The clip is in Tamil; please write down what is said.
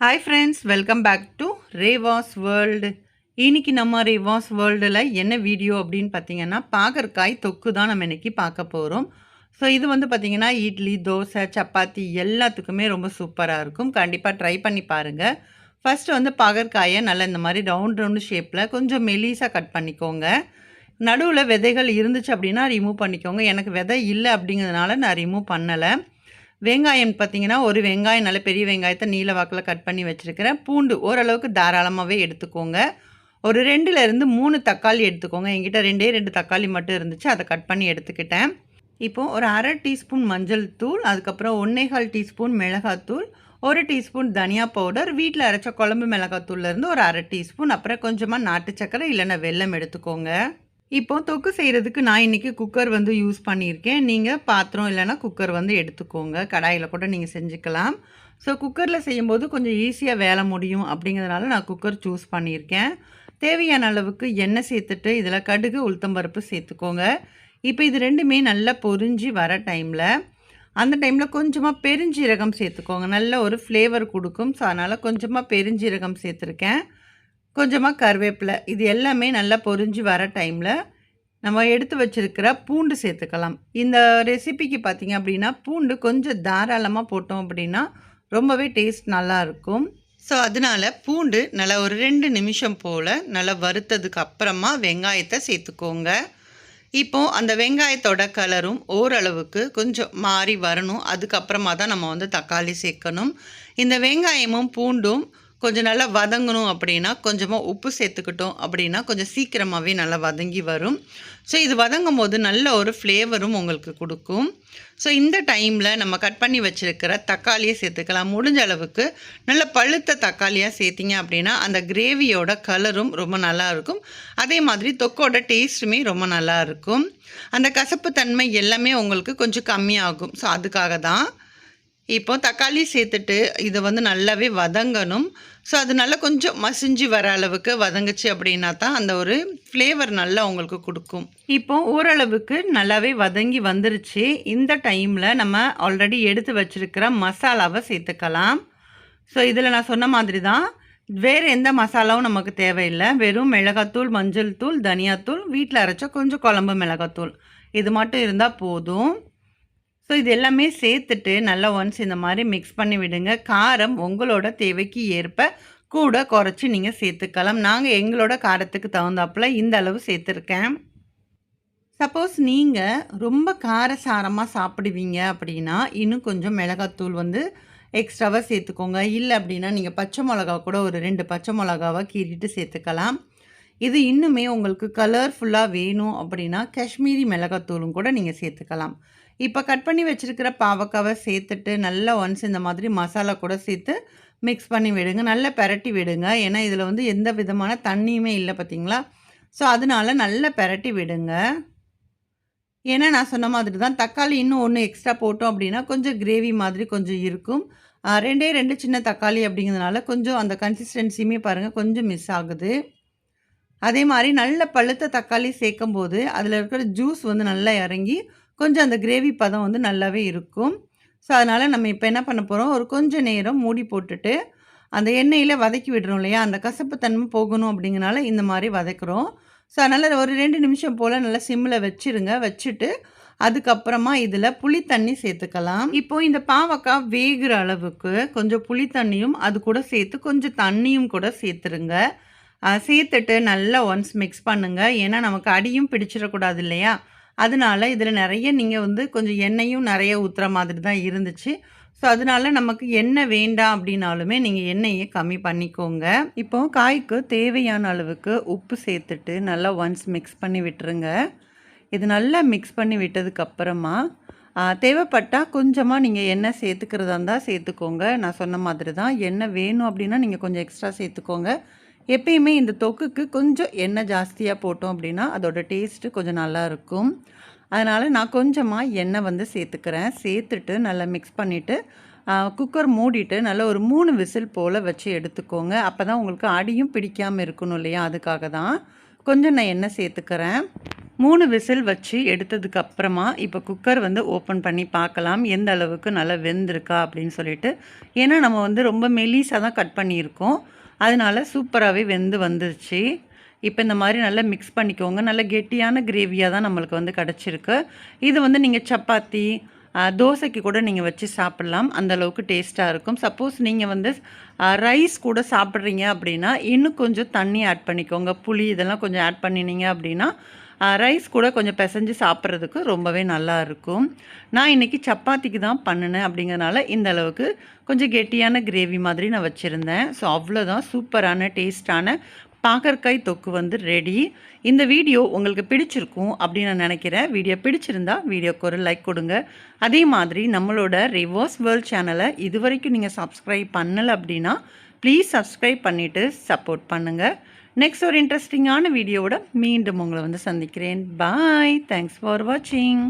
Hi friends welcome back to Reva's world இன்னைக்கு நம்ம ரேவாஸ் வேர்ல்டில் என்ன வீடியோ அப்படின்னு பார்த்தீங்கன்னா பாகற்காய் தொக்கு தான் நம்ம இன்றைக்கி பார்க்க போகிறோம் ஸோ இது வந்து பார்த்தீங்கன்னா இட்லி தோசை சப்பாத்தி எல்லாத்துக்குமே ரொம்ப சூப்பராக இருக்கும். கண்டிப்பாக ட்ரை பண்ணி பாருங்கள் ஃபஸ்ட்டு வந்து பாகற்காயை நல்லா இந்த மாதிரி ரவுண்ட் ரவுண்டு ஷேப்பில் கொஞ்சம் மெலிசாக கட் பண்ணிக்கோங்க. நடுவில் விதைகள் இருந்துச்சு அப்படின்னா ரிமூவ் பண்ணிக்கோங்க. எனக்கு விதை இல்லை அப்படிங்கிறதுனால நான் ரிமூவ் பண்ணலை. வெங்காயம் பார்த்தீங்கன்னா ஒரு வெங்காயம் நல்ல பெரிய வெங்காயத்தை நீல வாக்கில் கட் பண்ணி வச்சுருக்கிறேன் பூண்டு ஓரளவுக்கு தாராளமாகவே எடுத்துக்கோங்க. ஒரு ரெண்டுலேருந்து மூணு தக்காளி எடுத்துக்கோங்க. என்கிட்ட ரெண்டே ரெண்டு தக்காளி மட்டும் இருந்துச்சு. அதை கட் பண்ணி எடுத்துக்கிட்டேன். இப்போது ஒரு அரை டீஸ்பூன் மஞ்சள் தூள் அதுக்கப்புறம் ஒன்றேகால் டீஸ்பூன் மிளகாத்தூள் ஒரு டீஸ்பூன் தனியா பவுடர் வீட்டில் அரைச்ச குழம்பு மிளகாத்தூள்லேருந்து ஒரு அரை டீஸ்பூன் அப்புறம் கொஞ்சமாக நாட்டு சக்கரை இல்லைன்னா வெல்லம் எடுத்துக்கோங்க. இப்போ தொக்கு செய்கிறதுக்கு நான் இன்றைக்கி குக்கர் வந்து யூஸ் பண்ணியிருக்கேன். நீங்கள் பாத்திரம் இல்லைன்னா குக்கர் வந்து எடுத்துக்கோங்க. கடாயில் கூட நீங்கள் செஞ்சுக்கலாம். ஸோ குக்கரில் செய்யும்போது கொஞ்சம் ஈஸியாக வேலை முடியும் அப்படிங்கிறதுனால நான் குக்கர் சூஸ் பண்ணியிருக்கேன். தேவையான அளவுக்கு எண்ணெய் சேர்த்துட்டு இதில் கடுகு உளுத்தம்பருப்பு சேர்த்துக்கோங்க. இப்போ இது ரெண்டுமே நல்லா பொரிஞ்சு வர டைமில் அந்த டைமில் கொஞ்சமாக பெருஞ்சீரகம் சேர்த்துக்கோங்க. நல்ல ஒரு ஃப்ளேவர் கொடுக்கும். ஸோ அதனால் கொஞ்சமாக பெருஞ்சீரகம் சேர்த்துருக்கேன். கொஞ்சமாக கருவேப்பிலை இது எல்லாமே நல்லா பொரிஞ்சு வர டைமில் நம்ம எடுத்து வச்சுருக்கிற பூண்டு சேர்த்துக்கலாம். இந்த ரெசிபிக்கு பார்த்திங்க அப்படின்னா பூண்டு கொஞ்சம் தாராளமாக போட்டோம் அப்படின்னா ரொம்பவே டேஸ்ட் நல்லாயிருக்கும் ஸோ அதனால் பூண்டு நல்லா ஒரு ரெண்டு நிமிஷம் போல் நல்லா வறுத்ததுக்கு அப்புறமா வெங்காயத்தை சேர்த்துக்கோங்க. இப்போது அந்த வெங்காயத்தோட கலரும் ஓரளவுக்கு கொஞ்சம் மாறி வரணும். அதுக்கப்புறமா தான் நம்ம வந்து தக்காளி சேர்க்கணும். இந்த வெங்காயமும் பூண்டும் கொஞ்சம் நல்லா வதங்கணும் அப்படின்னா கொஞ்சமாக உப்பு சேர்த்துக்கிட்டோம் அப்படின்னா கொஞ்சம் சீக்கிரமாகவே நல்லா வதங்கி வரும். ஸோ இது வதங்கும் போது நல்ல ஒரு ஃப்ளேவரும் உங்களுக்கு கொடுக்கும். ஸோ இந்த டைமில் நம்ம கட் பண்ணி வச்சுருக்கிற தக்காளியை சேர்த்துக்கலாம். முடிஞ்ச அளவுக்கு நல்ல பழுத்த தக்காளியாக சேர்த்திங்க அப்படின்னா அந்த கிரேவியோட கலரும் ரொம்ப நல்லா இருக்கும். அதே மாதிரி தொக்கோட டேஸ்ட்டுமே ரொம்ப நல்லா இருக்கும். அந்த கசப்பு தன்மை எல்லாமே உங்களுக்கு கொஞ்சம் கம்மியாகும். ஸோ அதுக்காக தான் இப்போ தக்காளி சேர்த்துட்டு இதை வந்து நல்லாவே வதங்கணும். ஸோ அது நல்லா கொஞ்சம் மசிஞ்சு வர அளவுக்கு வதங்குச்சு அப்படின்னா தான் அந்த ஒரு ஃப்ளேவர் நல்லா உங்களுக்கு கொடுக்கும். இப்போ ஓரளவுக்கு நல்லாவே வதங்கி வந்துருச்சு. இந்த டைமில் நம்ம ஆல்ரெடி எடுத்து வச்சுருக்கிற மசாலாவை சேர்த்துக்கலாம். ஸோ இதில் நான் சொன்ன மாதிரி தான் வேறு எந்த மசாலாவும் நமக்கு தேவையில்லை. வெறும் மிளகாத்தூள் மஞ்சள் தூள் தனியாத்தூள் வீட்டில் அரைச்ச கொஞ்சம் குழம்பு மிளகாத்தூள். இது மட்டும் இருந்தால் போதும். ஸோ இது எல்லாமே சேர்த்துட்டு நல்லா ஒன்ஸ் இந்த மாதிரி மிக்ஸ் பண்ணி விடுங்க. காரம் உங்களோட தேவைக்கு ஏற்ப கூட குறைச்சி நீங்கள் சேர்த்துக்கலாம். நாங்கள் எங்களோட காரத்துக்கு தகுந்தாப்பில் இந்த அளவு சேர்த்துருக்கேன். சப்போஸ் நீங்கள் ரொம்ப காரசாரமாக சாப்பிடுவீங்க அப்படின்னா இன்னும் கொஞ்சம் மிளகாத்தூள் வந்து எக்ஸ்ட்ராவாக சேர்த்துக்கோங்க. இல்லை அப்படின்னா நீங்கள் பச்சை மிளகா கூட ஒரு ரெண்டு பச்சை மிளகாவாக கீறிட்டு சேர்த்துக்கலாம். இது இன்னுமே உங்களுக்கு கலர்ஃபுல்லாக வேணும் அப்படின்னா காஷ்மீரி மிளகாத்தூளும் கூட நீங்கள் சேர்த்துக்கலாம். இப்போ கட் பண்ணி வச்சுருக்கிற பாவக்காவை சேர்த்துட்டு நல்லா ஒன்ஸ் இந்த மாதிரி மசாலா கூட சேர்த்து மிக்ஸ் பண்ணி விடுங்க. நல்லா பெரட்டி விடுங்க. ஏன்னா இதில் வந்து எந்த விதமான தண்ணியுமே இல்லை பார்த்தீங்களா ஸோ அதனால நல்லா பெரட்டி விடுங்க. ஏன்னா நான் சொன்ன மாதிரி தான் தக்காளி இன்னும் ஒன்று எக்ஸ்ட்ரா போட்டோம் அப்படின்னா கொஞ்சம் கிரேவி மாதிரி கொஞ்சம் இருக்கும். ரெண்டே ரெண்டு சின்ன தக்காளி அப்படிங்கிறதுனால கொஞ்சம் அந்த கன்சிஸ்டன்சியுமே பாருங்கள் கொஞ்சம் மிஸ் ஆகுது. அதே மாதிரி நல்ல பழுத்த தக்காளி சேர்க்கும் போது அதில் இருக்கிற ஜூஸ் வந்து நல்லா இறங்கி கொஞ்சம் அந்த கிரேவி பதம் வந்து நல்லாவே இருக்கும். ஸோ அதனால் நம்ம இப்போ என்ன பண்ண போகிறோம் ஒரு கொஞ்சம் நேரம் மூடி போட்டுட்டு அந்த எண்ணெயில் வதக்கி விடுறோம் இல்லையா? அந்த கசப்பு தன்மை போகணும் அப்படிங்கிறனால இந்த மாதிரி வதக்குறோம். ஸோ அதனால் ஒரு ரெண்டு நிமிஷம் போல் நல்லா சிம்மில் வச்சுருங்க. வச்சுட்டு அதுக்கப்புறமா இதில் புளி தண்ணி சேர்த்துக்கலாம். இப்போ இந்த பாவக்காய் வேகிற அளவுக்கு கொஞ்சம் புளி தண்ணியும் அது கூட சேர்த்து கொஞ்சம் தண்ணியும் கூட சேர்த்துருங்க. சேர்த்துட்டு நல்லா ஒன்ஸ் மிக்ஸ் பண்ணுங்கள் ஏன்னா நமக்கு அடியும் பிடிச்சிடக்கூடாது இல்லையா அதனால இதில் நிறைய நீங்கள் வந்து கொஞ்சம் எண்ணெயும் நிறைய ஊற்றுற மாதிரி தான் இருந்துச்சு. ஸோ அதனால நமக்கு எண்ணெய் வேண்டாம் அப்படின்னாலுமே நீங்கள் எண்ணெயை கம்மி பண்ணிக்கோங்க. இப்போது காய்க்கு தேவையான அளவுக்கு உப்பு சேர்த்துட்டு நல்லா ஒன்ஸ் மிக்ஸ் பண்ணி விட்டுருங்க. இது நல்லா மிக்ஸ் பண்ணி விட்டதுக்கப்புறமா தேவைப்பட்டால் கொஞ்சமாக நீங்கள் எண்ணெய் சேர்த்துக்கிறதா இருந்தால் சேர்த்துக்கோங்க. நான் சொன்ன மாதிரி தான் எண்ணெய் வேணும் அப்படின்னா நீங்கள் கொஞ்சம் எக்ஸ்ட்ரா சேர்த்துக்கோங்க. எப்பயுமே இந்த தொக்குக்கு கொஞ்சம் எண்ணெய் ஜாஸ்தியாக போட்டோம் அப்படின்னா அதோட டேஸ்ட்டு கொஞ்சம் நல்லாயிருக்கும் அதனால் நான் கொஞ்சமாக எண்ணெய் வந்து சேர்த்துக்கிறேன். சேர்த்துட்டு நல்லா மிக்ஸ் பண்ணிவிட்டு குக்கர் மூடிட்டு நல்லா ஒரு மூணு விசில் போல் வச்சு எடுத்துக்கோங்க. அப்போ தான் உங்களுக்கு அடியும் பிடிக்காமல் இருக்கணும் இல்லையா? அதுக்காக தான் கொஞ்சம் நான் எண்ணெய் சேர்த்துக்கிறேன். மூணு விசில் வச்சு எடுத்ததுக்கு அப்புறமா இப்போ குக்கர் வந்து ஓப்பன் பண்ணி பார்க்கலாம். எந்த அளவுக்கு நல்லா வெந்திருக்கா அப்படின்னு சொல்லிட்டு. ஏன்னா நம்ம வந்து ரொம்ப மெலிசாக தான் கட் பண்ணியிருக்கோம். அதனால சூப்பராகவே வெந்து வந்துருச்சு. இப்போ இந்த மாதிரி நல்லா மிக்ஸ் பண்ணிக்கோங்க. நல்ல கெட்டியான கிரேவியாக தான் நம்மளுக்கு வந்து கிடச்சிருக்கு. இது வந்து நீங்கள் சப்பாத்தி தோசைக்கு கூட நீங்கள் வச்சு சாப்பிட்லாம். அந்த அளவுக்கு டேஸ்ட்டாக இருக்கும். சப்போஸ் நீங்கள் வந்து ரைஸ் கூட சாப்பிட்றீங்க அப்படின்னா இன்னும் கொஞ்சம் தண்ணி ஆட் பண்ணிக்கோங்க. புளி இதெல்லாம் கொஞ்சம் ஆட் பண்ணினீங்க அப்படின்னா ரைஸ் கூட கொஞ்சம் பிசைஞ்சு சாப்பிட்றதுக்கு ரொம்பவே நல்லா இருக்கும். நான் இன்றைக்கி சப்பாத்திக்கு தான் பண்ணினேன் அப்படிங்கிறனால இந்த அளவுக்கு கொஞ்சம் கெட்டியான கிரேவி மாதிரி நான் வச்சுருந்தேன். ஸோ அவ்வளோதான் சூப்பரான டேஸ்ட்டான பாகற்காய் தொக்கு வந்து ரெடி இந்த வீடியோ உங்களுக்கு பிடிச்சிருக்கும் அப்படின்னு நான் நினைக்கிறேன். வீடியோ பிடிச்சிருந்தா வீடியோக்கு ஒரு லைக் கொடுங்க. அதே மாதிரி நம்மளோட ரிவர்ஸ் வேர்ல்ட் சேனலை இது வரைக்கும் நீங்கள் சப்ஸ்கிரைப் பண்ணலை அப்படின்னா ப்ளீஸ் சப்ஸ்கிரைப் பண்ணிவிட்டு சப்போர்ட் பண்ணுங்கள் நெக்ஸ்ட் ஒரு இன்ட்ரெஸ்டிங்கான வீடியோவோட மீண்டும் உங்களை வந்து சந்திக்கிறேன். பாய் தேங்க்ஸ் ஃபார் வாட்சிங்